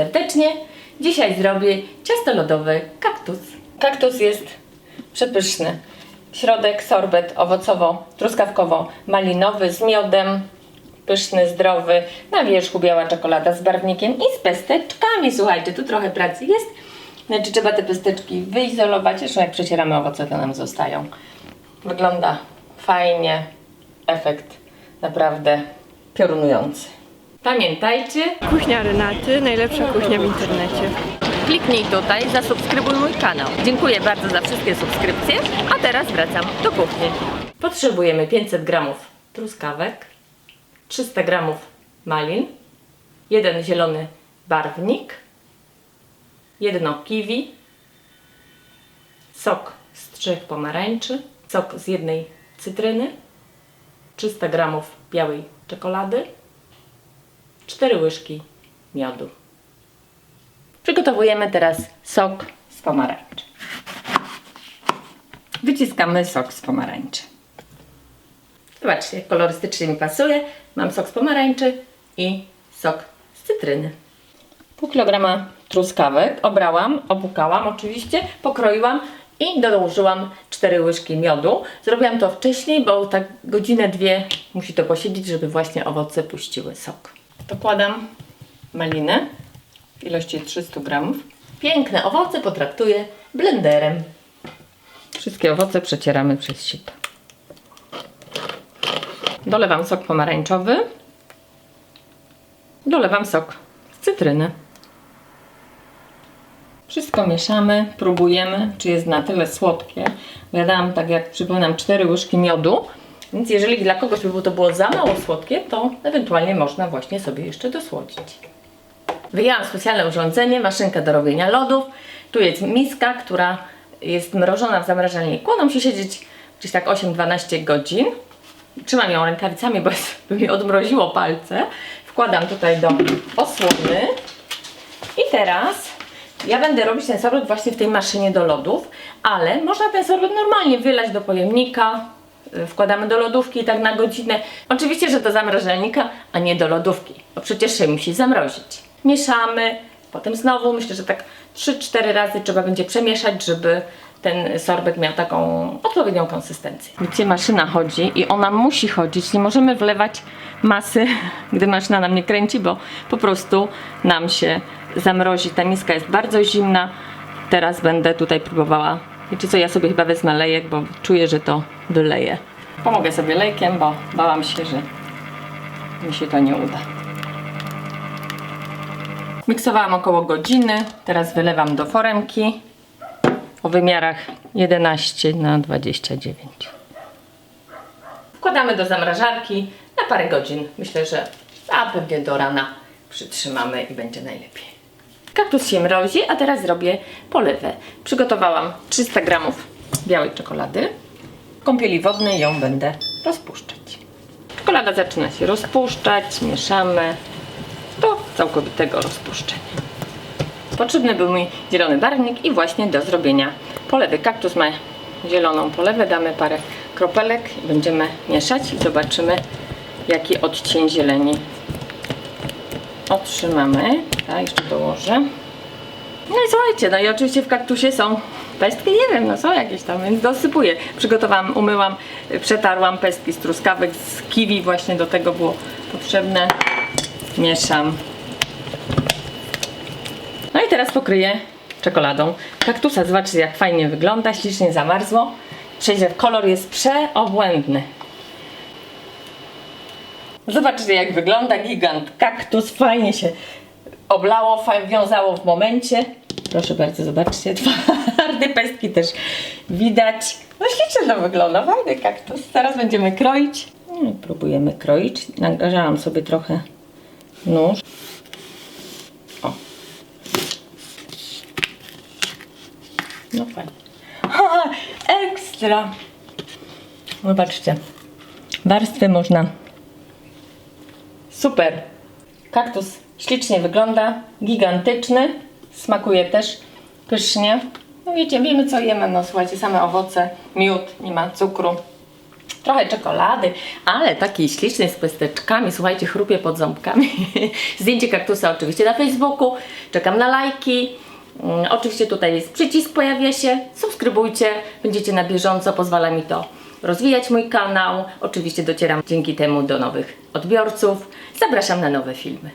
serdecznie. Dzisiaj zrobię ciasto lodowe kaktus. Kaktus jest przepyszny. Środek sorbet owocowo-truskawkowo-malinowy z miodem. Pyszny, zdrowy. Na wierzchu biała czekolada z barwnikiem i z pesteczkami. Słuchajcie, tu trochę pracy jest. Znaczy trzeba te pesteczki wyizolować. Zresztą jak przecieramy owoce, to nam zostają. Wygląda fajnie. Efekt naprawdę piorunujący. Pamiętajcie, Kuchnia Renaty, najlepsza kuchnia w internecie. kliknij tutaj, zasubskrybuj mój kanał. Dziękuję bardzo za wszystkie subskrypcje, a teraz wracam do kuchni. Potrzebujemy 500 gramów truskawek, 300 gramów malin, jeden zielony barwnik, jedno kiwi, sok z trzech pomarańczy, sok z jednej cytryny, 300 gramów białej czekolady, 4 łyżki miodu. Przygotowujemy teraz sok z pomarańczy. Wyciskamy sok z pomarańczy. Zobaczcie, jak kolorystycznie mi pasuje. Mam sok z pomarańczy i sok z cytryny. Pół kilograma truskawek obrałam, opłukałam oczywiście, pokroiłam i dołożyłam 4 łyżki miodu. Zrobiłam to wcześniej, bo tak godzinę, dwie musi to posiedzieć, żeby właśnie owoce puściły sok. Dokładam malinę w ilości 300 gramów. Piękne owoce potraktuję blenderem. Wszystkie owoce przecieramy przez sito. Dolewam sok pomarańczowy. Dolewam sok z cytryny. Wszystko mieszamy, próbujemy, czy jest na tyle słodkie. Ja dałam, tak jak przypominam, 4 łyżki miodu. Więc jeżeli dla kogoś by to było za mało słodkie, to ewentualnie można właśnie sobie jeszcze dosłodzić. Wyjęłam specjalne urządzenie, maszynkę do robienia lodów. Tu jest miska, która jest mrożona w zamrażalniku. Ona musi siedzieć gdzieś tak 8-12 godzin. Trzymam ją rękawicami, bo jest- by mi odmroziło palce. Wkładam tutaj do osłony. I teraz ja będę robić ten sorbet właśnie w tej maszynie do lodów, ale można ten sorbet normalnie wylać do pojemnika, wkładamy do lodówki tak na godzinę. Oczywiście, że do zamrażalnika, a nie do lodówki, bo przecież się musi zamrozić. Mieszamy, potem znowu, myślę, że tak 3-4 razy trzeba będzie przemieszać, żeby ten sorbet miał taką odpowiednią konsystencję. Widzicie, maszyna chodzi i ona musi chodzić. Nie możemy wlewać masy, gdy maszyna nam nie kręci, bo po prostu nam się zamrozi. Ta miska jest bardzo zimna. Teraz będę tutaj próbowała. Wiecie co, ja sobie chyba wezmę lejek, bo czuję, że to wyleje. Pomogę sobie lejkiem, bo bałam się, że mi się to nie uda. Miksowałam około godziny. Teraz wylewam do foremki o wymiarach 11 na 29. Wkładamy do zamrażarki na parę godzin. Myślę, że a pewnie do rana przytrzymamy i będzie najlepiej. Kaktus się mrozi, a teraz zrobię polewę. Przygotowałam 300 gramów białej czekolady. W kąpieli wodnej ją będę rozpuszczać. Czekolada zaczyna się rozpuszczać, mieszamy do całkowitego rozpuszczenia. Potrzebny był mi zielony barwnik i właśnie do zrobienia polewy. Kaktus ma zieloną polewę, damy parę kropelek, będziemy mieszać i zobaczymy jaki odcień zieleni otrzymamy. Ja jeszcze dołożę. No i słuchajcie, no i oczywiście w kaktusie są pestki, nie wiem, no są jakieś tam, więc dosypuję. Przygotowałam, umyłam, przetarłam pestki z truskawek, z kiwi właśnie do tego było potrzebne. Mieszam. No i teraz pokryję czekoladą. Kaktusa, zobaczcie jak fajnie wygląda, ślicznie zamarzło. Przejdzie, kolor jest przeobłędny. Zobaczcie jak wygląda gigant kaktus, fajnie się oblało, wiązało w momencie. Proszę bardzo, zobaczcie, twarde pestki też widać. No ślicznie to wygląda, fajny kaktus. Teraz będziemy kroić. No próbujemy kroić. Nagrzałam sobie trochę nóż. O. No fajnie. Ha, ekstra! Zobaczcie. Warstwy można. Super. Kaktus ślicznie wygląda. Gigantyczny. Smakuje też pysznie. No wiecie, wiemy co jemy. No słuchajcie, same owoce, miód, nie ma cukru. trochę czekolady, ale taki śliczny z pesteczkami, słuchajcie, chrupie pod ząbkami. Zdjęcie kaktusa oczywiście na Facebooku, czekam na lajki. Mm, Oczywiście tutaj jest przycisk, pojawia się, subskrybujcie, będziecie na bieżąco, pozwala mi to rozwijać mój kanał. Oczywiście docieram dzięki temu do nowych odbiorców. Zapraszam na nowe filmy.